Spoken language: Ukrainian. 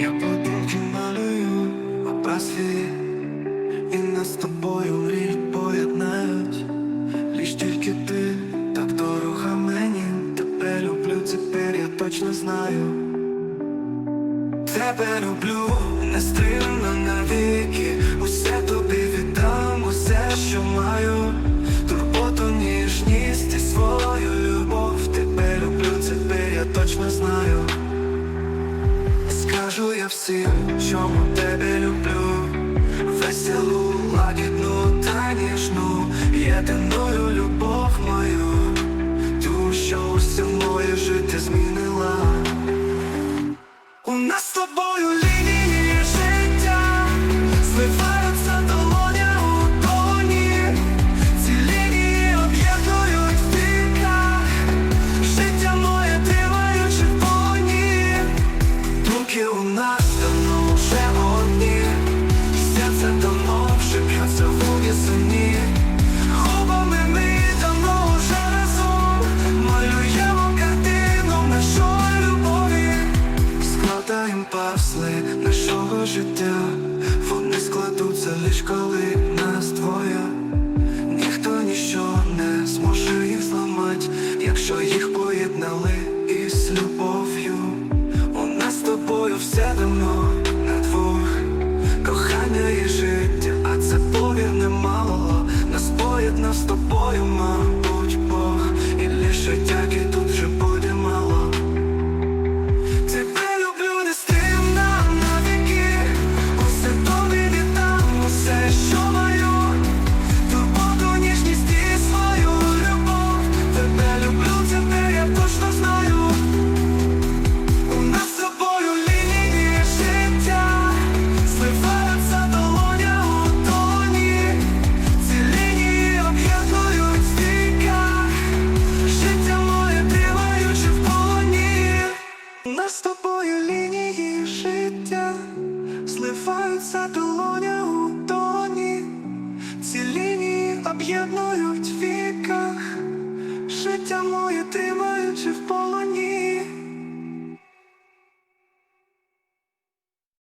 Я будинки малюю образ свій І нас з тобою мрії поєднають. Ліж тільки ти так дорога мені. Тебе люблю, тепер я точно знаю. Тебе люблю, нестримно навіки. Усе тобі віддам, усе, що маю. Турботу, ніжність і свою любов. Тебе люблю, тепер я точно знаю Скажу я всім, чому тебе люблю. Веселу, лагідну та ніжну Єдиною любов мою. Ту, що усе моє життя змінила. У нас з тобою лінії життя Зливаються життя Вони складуться лиш коли нас двоє Ніхто ніщо не зможе їх зламати, якщо їх поєднали із любов'ю. У нас з тобою все давно на двох кохання і життя, а це повір немало. Нас поєднав з тобою, мабуть, з тобою Зливаються